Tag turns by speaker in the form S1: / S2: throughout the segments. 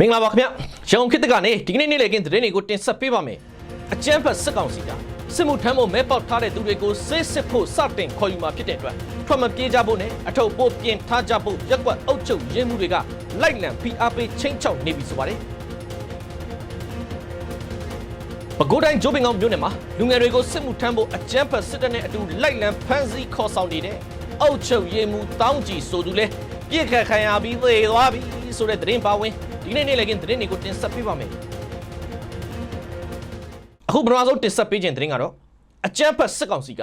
S1: မင်္ဂလာပါခင်ဗျရန်ကုန်ခေတ်တကနေဒီကနေ့နေ့လည်ခင်းသတင်းတွေကိုတင်ဆက်ပေးပါမယ်အကြမ်းဖက်စစ်ကောင်စီကစစ်မှုထမ်းဖို့မဲပေါက်ထားတဲ့သူတွေကိုစစ်စစ်ဖို့စတင်ခေါ်ယူมาဖြစ်တဲ့အတွက်ထွက်မပြေးကြဖို့နဲ့အထုပ်ပို့ပြင်ထားကြဖို့ရက်ကွက်အုပ်ချုပ်ရင်းမှုတွေကလိုက်လံဖိအားပေးချင်းချောက်နေပြီဆိုပါတယ်ပဲခူးတိုင်းဂျိုးပင်ကောင်မြို့နယ်မှာလူငယ်တွေကိုစစ်မှုထမ်းဖို့အကြမ်းဖက်စစ်တပ်နဲ့အတူလိုက်လံဖမ်းဆီးခေါ်ဆောင်နေတဲ့အုပ်ချုပ်ရေးမှုတောင်းကြည်ဆိုသူလဲပြစ်ခတ်ခံရပြီးသေသွားပြီဆိုတဲ့သတင်းပါဝင် ဒီကနေ့နေ့လည်ကင်းသတင်းတွေကိုတင်ဆက်ပေးပါမယ်အခုပထမဆုံးတင်ဆက်ပေးခြင်းသတင်းကတော့အကြမ်းဖက်စစ်ကောင်စီက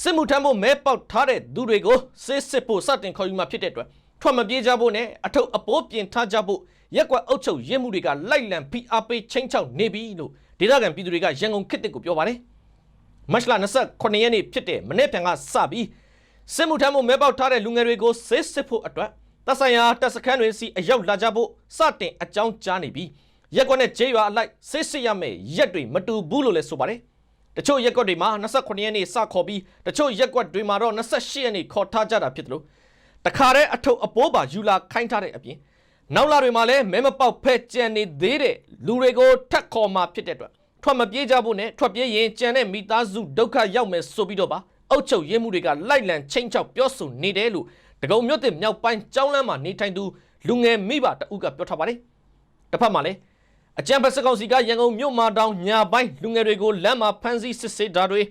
S1: စစ်မှုထမ်းဖို့မဲပေါက်ထားတဲ့သူတွေကိုစစ်စစ်ဖို့စတင်ခေါ်ယူมาဖြစ်တဲ့အတွက်ထွက်မပြေးကြဖို့နဲ့အထုပ်အပိုးပြင်ထားကြဖို့ရက်ကွက်အုပ်ချုပ်ရင်းမှုတွေကလိုက်လံဖိအားပေးချင်းချောက်နေပြီလို့ဒေသခံပြည်သူတွေကရန်ကုန်ခေတ်တစ်ကိုပြောပါတယ်မတ်လ29ရက်နေ့ဖြစ်တဲ့မနေ့ပြန်ကစပြီးစစ်မှုထမ်းဖို့မဲပေါက်ထားတဲ့လူငယ်တွေကိုစစ်စစ်ဖို့အတွက် တပ်ဆိုင်ရာတပ်စခန်းတွေစီအရောက်လာကြဖို့စတင်အကြောင်းကြားနေပြီးရက်ကွက်နဲ့ဂျေးရွာအလိုက်စစ်စစ်ရမယ်ရက်တွေမတူဘူးလို့လည်းဆိုပါတယ်တချို့ရက်ကွက်တွေမှာ29ရက်နေ့စခေါ်ပြီးတချို့ရက်ကွက်တွေမှာတော့28ရက်နေ့ခေါ်ထားကြတာဖြစ်တယ်လို့တခါတည်းအထုပ်အပိုးပါယူလာခိုင်းထားတဲ့အပြင်နောက်လာတွေမှာလည်းမဲမပေါက်ဖက်ကြံနေသေးတဲ့လူတွေကိုထက်ခေါ်มาဖြစ်တဲ့အတွက်ထွက်မပြေးကြဖို့နဲ့ထွက်ပြေးရင်ကြံတဲ့မိသားစုဒုက္ခရောက်မယ်ဆိုပြီးတော့ပါအုတ်ချုပ်ရင်းမှုတွေကလိုက်လံချင်းချောက်ပြောဆိုနေတယ်လို့ တကုံမြို့တင်မြောက်ပိုင်းကျောင်းလမ်းမှာနေထိုင်သူလူငယ်မိဘတအုပ်ကပြောထားပါတယ်တစ်ဖက်မှာလည်းအကြံဖက်စကောင်စီကရန်ကုန်မြို့မှာတောင်ညာပိုင်းလူငယ်တွေကိုလမ်းမှာဖမ်းဆီးစစ်ဆေးတာတွေ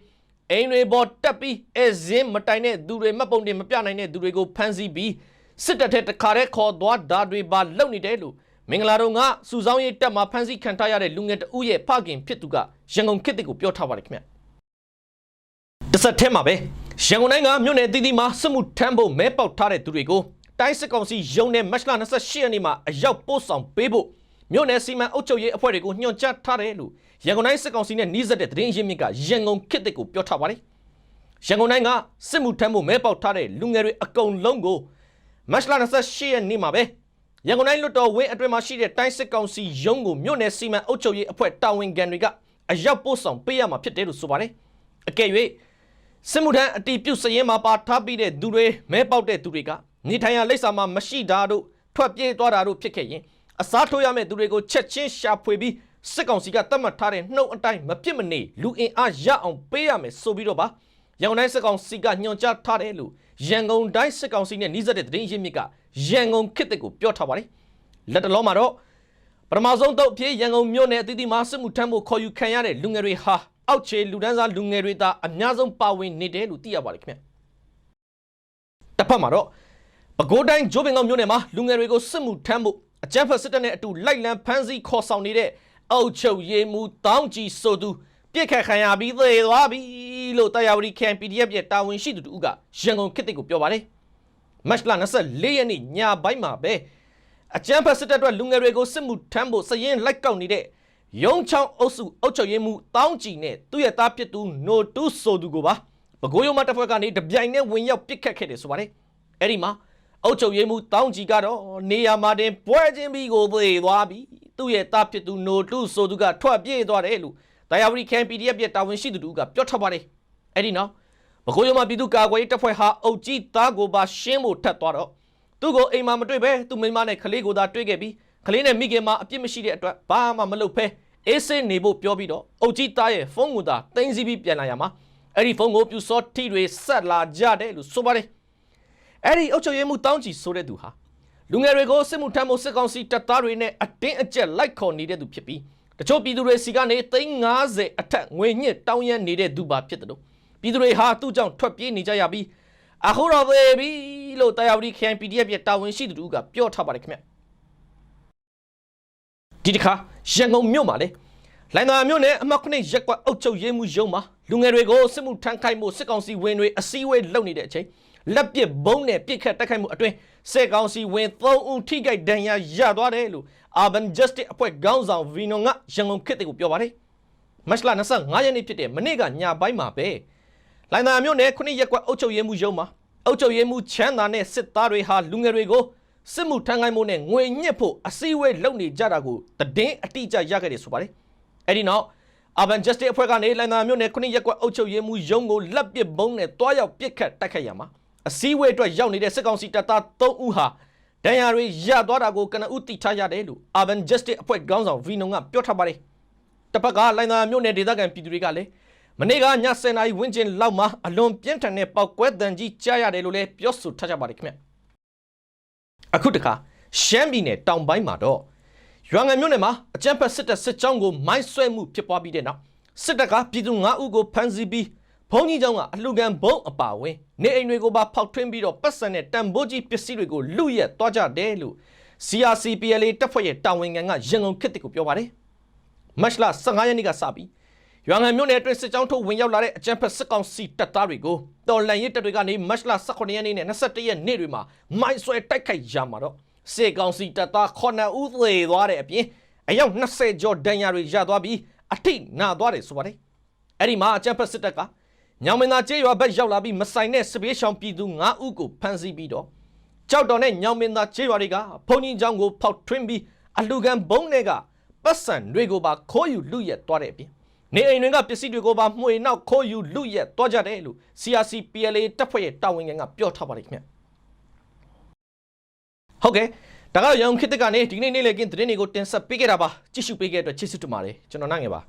S1: အိမ်တွေပေါ်တက်ပြီးအဲဇင်းမတိုင်တဲ့သူတွေမှတ်ပုံတင်မပြနိုင်တဲ့သူတွေကိုဖမ်းဆီးပြီးစစ်တပ်ထက်တခါတည်းခေါ်သွားတာတွေပါလုပ်နေတယ်လို့မင်္ဂလာတော်ကစုဆောင်းရေးတက်မှာဖမ်းဆီးခံထားရတဲ့လူငယ်တဦးရဲ့ဖခင်ဖြစ်သူကရန်ကုန်ခေတ်တစ်ကိုပြောထားပါတယ်ခင်ဗျတစ်ဆက်ထဲမှာပဲ ရန်ကုန်တိုင်းကမြို့နယ်တည်တည်မှာစစ်မှုထမ်းဖို့မဲပေါက်ထားတဲ့သူတွေကိုတိုင်းစစ်ကောင်စီရုံးနဲ့မတ်လ28ရက်နေ့မှာအရောက်ပို့ဆောင်ပေးဖို့မြို့နယ်စီမံအုပ်ချုပ်ရေးအဖွဲ့တွေကိုညွှန်ကြားထားတယ်လို့ရန်ကုန်တိုင်းစစ်ကောင်စီနဲ့နှီးစပ်တဲ့သတင်းရင်းမြစ်ကရန်ကုန်ခေတ်တစ်ကိုပြောထားပါတယ်ရန်ကုန်တိုင်းကစစ်မှုထမ်းဖို့မဲပေါက်ထားတဲ့လူငယ်တွေအကုန်လုံးကိုမတ်လ28ရက်နေ့မှာပဲရန်ကုန်တိုင်းလွှတ်တော်ဝင်းအတွင်းမှာရှိတဲ့တိုင်းစစ်ကောင်စီရုံးကိုမြို့နယ်စီမံအုပ်ချုပ်ရေးအဖွဲ့တာဝန်ခံတွေကအရောက်ပို့ဆောင်ပေးရမှာဖြစ်တယ်လို့ဆိုပါတယ်အကယ်၍ စစ်မှုထမ်းအတီးပြုတ်စရင်မှာပါထားပြီးတဲ့သူတွေမဲပေါက်တဲ့သူတွေက နေထိုင်ရလိပ်စာမှာမရှိတာတို့ထွက်ပြေးသွားတာတို့ဖြစ်ခဲ့ရင်အစားထိုးရမယ့်သူတွေကိုချက်ချင်းရှာဖွေပြီးစစ်ကောင်စီကတတ်မှတ်ထားတဲ့နှုတ်အတိုင်းမပြစ်မနေလူအင်အားရအောင်ပေးရမယ်ဆိုပြီးတော့ပါရန်ကုန်တိုင်းစစ်ကောင်စီကညွှန်ကြားထားတယ်လို့ရန်ကုန်တိုင်းစစ်ကောင်စီနဲ့နှီးစပ်တဲ့သတင်းရင်းမြစ်ကရန်ကုန်ခေတ်တစ်ကိုပြောထားပါတယ်လက်တလုံးမှာတော့ပထမဆုံးတော့ဖြစ်ရန်ကုန်မြို့နယ်အသီးသီးမှာစစ်မှုထမ်းဖို့ခေါ်ယူခံရတဲ့လူငယ်တွေဟာ အောက်ခြေလူဒန်းစားလူငယ်တွေသာအများဆုံးပါဝင်နေတယ်လို့သိရပါတယ်ခင်ဗျတစ်ဖက်မှာတော့ပဲခူးတိုင်းဂျိုးပင်ကောင်မြို့နယ်မှာလူငယ်တွေကိုစစ်မှုထမ်းဖို့အကြမ်းဖက်စစ်တပ်နဲ့အတူလိုက်လံဖမ်းဆီးခေါ်ဆောင်နေတဲ့အောက်ချုပ်ရေးမှုတောင်းကြီးဆိုသူပြစ်ခတ်ခံရပြီးသေသွားပြီလို့တရားဝတီ CAN PDF ရဲ့တာဝန်ရှိသူတို့ကရန်ကုန်ခေတ်တစ်ကိုပြောပါတယ်မတ်လ24ရက်နေ့ညပိုင်းမှာပဲအကြမ်းဖက်စစ်တပ်အတွက်လူငယ်တွေကိုစစ်မှုထမ်းဖို့စရင်လိုက်ကောက်နေတဲ့ ရုံချောင်းအုပ်စုအုပ်ချုပ်ရေးမှုတောင်းကြည်နဲ့သူ့ရဲ့သားဖြစ်သူနိုတူးဆိုသူကိုပါပဲခူးရုံမတစ်ဖွဲ့ကနေတပြိုင်နဲ့ဝင်ရောက်ပစ်ခတ်ခဲ့တယ်ဆိုပါတယ်အဲ့ဒီမှာအုပ်ချုပ်ရေးမှုတောင်းကြည်ကတော့နေရာမှာတင်ပွဲချင်းပြီးကိုသေသွားပြီသူ့ရဲ့သားဖြစ်သူနိုတူးဆိုသူကထွက်ပြေးသွားတယ်လို့တရားဝတီ CAN PDF ရဲ့တာဝန်ရှိသူတို့ကပြောထားပါတယ်အဲ့ဒီနောက်ပဲခူးရုံမပြည်သူ့ကာကွယ်ရေးတပ်ဖွဲ့ဟာအုပ်ကြီးသားကိုပါရှင်းဖို့ထပ်သွားတော့သူ့ကိုအိမ်မှာမတွေ့ပဲသူ့မိန်းမနဲ့ကလေးကိုသာတွေ့ခဲ့ပြီး ကလေးနဲ့မိခင်မှာအပြစ်မရှိတဲ့အတွက်ဘာမှမလုပ်ဖဲအေးဆေးနေဖို့ပြောပြီးတော့အုတ်ကြီးသားရဲ့ဖုန်းကိုသာတင်စီပြီးပြန်လာရမှာအဲ့ဒီဖုန်းကိုပြူစောထိတွေဆက်လာကြတယ်လို့ဆိုပါတယ်အဲ့ဒီအုတ်ချုပ်ရေးမှုတောင်းချီဆိုတဲ့သူဟာလူငယ်တွေကိုစစ်မှုထမ်းဖို့စစ်ကောင်စီတပ်သားတွေနဲ့အတင်းအကျပ်လိုက်ခေါ်နေတဲ့သူဖြစ်ပြီးတချို့ပြည်သူတွေစီကနေ350အထက်ငွေညစ်တောင်းရမ်းနေတဲ့သူပါဖြစ်တယ်လို့ပြည်သူတွေဟာသူ့ကြောင့်ထွက်ပြေးနေကြရပြီးအခုတော့သေးပြီလို့တရားဝတီ CAN PDF ရဲ့တာဝန်ရှိသူတို့ကပြောထားပါတယ်ခင်ဗျ ဒီတစ်ခါရန်ကုန်မြို့မှာလေလိုင်သာမြို့နယ်အမှတ်9ရက်ကွက်အုပ်ချုပ်ရေးမှုရုံးမှာလူငယ်တွေကိုစစ်မှုထမ်းခိုင်းမှုစစ်ကောင်စီဝင်တွေအစည်းအဝေးလုပ်နေတဲ့အချိန်လက်ပစ်ဘုံနဲ့ပြစ်ခတ်တိုက်ခိုက်မှုအတွင်းစစ်ကောင်စီဝင်3ဦးထိခိုက်ဒဏ်ရာရသွားတယ်လို့ Urban Justice အဖွဲ့ခေါင်းဆောင်ဗီနိုကရန်ကုန်ခေတ်တွေကိုပြောပါတယ်မတ်လ25ရက်နေ့ဖြစ်တဲ့မနေ့ကညပိုင်းမှာပဲလိုင်သာမြို့နယ်9ရက်ကွက်အုပ်ချုပ်ရေးမှုရုံးမှာအုပ်ချုပ်ရေးမှုချမ်းသာနဲ့စစ်သားတွေဟာလူငယ်တွေကို စစ်မှုထမ်းခိုင်းမှုနဲ့ငွေညစ်ဖို့အစည်းအဝေးလုပ်နေကြတာကိုတည်င်းအတိအကျရခဲ့တယ်ဆိုပါတယ်အဲ့ဒီနောက် Urban Justice အဖွဲ့ကနေလိုင်သာမြို့နယ်9ရက်ကွက်အုပ်ချုပ်ရေးမှုရုံးကိုလက်ပစ်ဘုံနဲ့တွားရောက်ပစ်ခတ်တိုက်ခိုက်ရမှာအစည်းအဝေးအတွက်ရောက်နေတဲ့စစ်ကောင်စီတပ်သား3ဦးဟာဒဏ်ရာတွေရသွားတာကိုကနဦးတိထားရတယ်လို့ Urban Justice အဖွဲ့ခေါင်းဆောင်ဗီနုံကပြောထားပါတယ်တစ်ဖက်ကလိုင်သာမြို့နယ်ဒေသခံပြည်သူတွေကလည်းမနေ့ကည10နာရီဝန်းကျင်လောက်မှာအလွန်ပြင်းထန်တဲ့ပောက်ကွဲတံကြီးကြားရတယ်လို့လည်းပြောဆိုထားကြပါတယ်ခင်ဗျ အခုတခါရှမ်းပြည်နယ်တောင်ပိုင်းမှာတော့ရွာငံမြို့နယ်မှာအကြမ်းဖက်စစ်တပ်စစ်ကြောင်းကိုမိုင်းဆွဲမှုဖြစ်ပွားပြီးတဲ့နောက်စစ်တပ်ကပြည်သူ9ဦးကိုဖမ်းဆီးပြီးဘုံကြီးကျောင်းကအလှူခံဘုံအပါဝင်နေအိမ်တွေကိုပါဖောက်ထွင်းပြီးတော့ပတ်စံနဲ့တန်ဖိုးကြီးပစ္စည်းတွေကိုလူရက်သွားကြတယ်လို့ CRCPLA တပ်ဖွဲ့ရဲ့တာဝန်ခံကရန်ကုန်ခေတ်တစ်ကိုပြောပါတယ်မတ်လ15ရက်နေ့ကစပြီး ရွာငံမြို့နယ်အတွင်းစစ်ကြောင်းထုတ်ဝင်ရောက်လာတဲ့အကြမ်းဖက်စစ်ကောင်စီတပ်သားတွေကိုတော်လန်ရစ်တပ်တွေကနေမတ်လ18ရက်နေ့နဲ့21ရက်နေ့တွေမှာမိုင်းဆွဲတိုက်ခိုက်ရမှာတော့စစ်ကောင်စီတပ်သား9ဦးသေသွားတဲ့အပြင်အယောက်20ကျော်ဒဏ်ရာတွေရသွားပြီးအထိနာသွားတယ်ဆိုပါတယ်။အဲ့ဒီမှာအကြမ်းဖက်စစ်တပ်ကညောင်မင်းသားကျေးရွာဘက်ရောက်လာပြီးမဆိုင်တဲ့စပေးဆောင်ပြည်သူ9ဦးကိုဖမ်းဆီးပြီးတော့ကြောက်တော်နဲ့ညောင်မင်းသားကျေးရွာတွေကဖုန်ကြီးချောင်းကိုဖောက်ထွင်းပြီးအလူခံဘုံတွေကပတ်စံတွေကိုပါခိုးယူလူရက်သွားတဲ့အပြင် နေအိမ်တွေကပစ္စည်းတွေကိုပါမှွေနောက်ခိုးယူလူရက်သွားကြတယ်လို့ CRC PLA တပ်ဖွဲ့ရဲ့တာဝန်ခံကပြောထားပါတယ်ခင်ဗျဟုတ်ကဲ့ဒါကတော့ရန်ကုန်ခေတ်သစ်ကနေဒီနေ့နေ့လည်ကင်းသတင်းတွေကိုတင်ဆက်ပေးခဲ့တာပါကြည့်ရှုပေးခဲ့တဲ့အတွက်ကျေးဇူးတင်ပါတယ်ကျွန်တော်နိုင်ငယ်ပါ